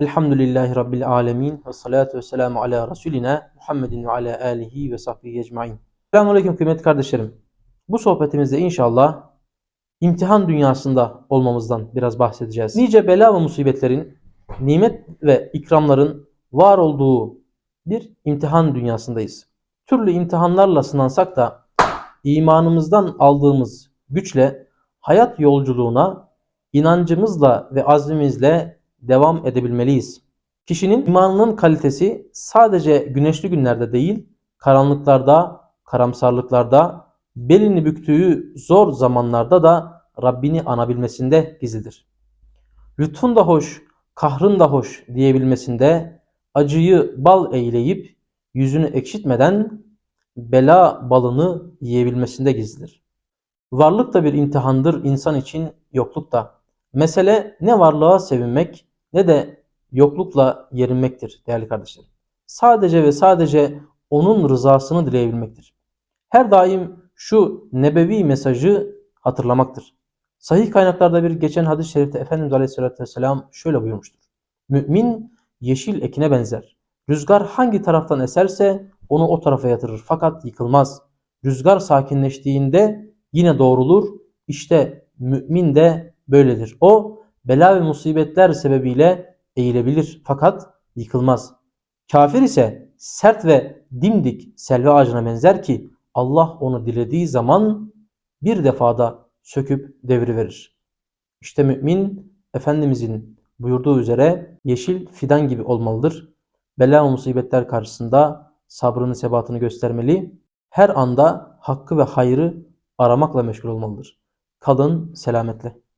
Elhamdülillahi Rabbil alemin ve salatu ve selamu ala Resulina Muhammedin ve ala alihi ve sahbihi ecmain. Selamun Aleyküm kıymetli kardeşlerim. Bu sohbetimizde inşallah imtihan dünyasında olmamızdan biraz bahsedeceğiz. Nice bela ve musibetlerin, nimet ve ikramların var olduğu bir imtihan dünyasındayız. Türlü imtihanlarla sınansak da imanımızdan aldığımız güçle hayat yolculuğuna inancımızla ve azmimizle devam edebilmeliyiz. Kişinin imanının kalitesi sadece güneşli günlerde değil, karanlıklarda, karamsarlıklarda, belini büktüğü zor zamanlarda da Rabbini anabilmesinde gizlidir. Lütfun da hoş, kahrın da hoş diyebilmesinde, acıyı bal eyleyip yüzünü ekşitmeden bela balını yiyebilmesinde gizlidir. Varlık da bir imtihandır insan için yokluk da. Mesele ne varlığa sevinmek ne de yoklukla yerinmektir değerli kardeşlerim. Sadece ve sadece onun rızasını dileyebilmektir. Her daim şu nebevi mesajı hatırlamaktır. Sahih kaynaklarda bir geçen hadis-i şerifte Efendimiz Aleyhisselatü Vesselam şöyle buyurmuştur. Mümin yeşil ekine benzer. Rüzgar hangi taraftan eserse onu o tarafa yatırır fakat yıkılmaz. Rüzgar sakinleştiğinde yine doğrulur. İşte mümin de böyledir. O bela ve musibetler sebebiyle eğilebilir fakat yıkılmaz. Kafir ise sert ve dimdik selvi ağacına benzer ki Allah onu dilediği zaman bir defada söküp devriverir. İşte mümin Efendimizin buyurduğu üzere yeşil fidan gibi olmalıdır. Bela ve musibetler karşısında sabrını sebatını göstermeli. Her anda hakkı ve hayrı aramakla meşgul olmalıdır. Kalın selametle.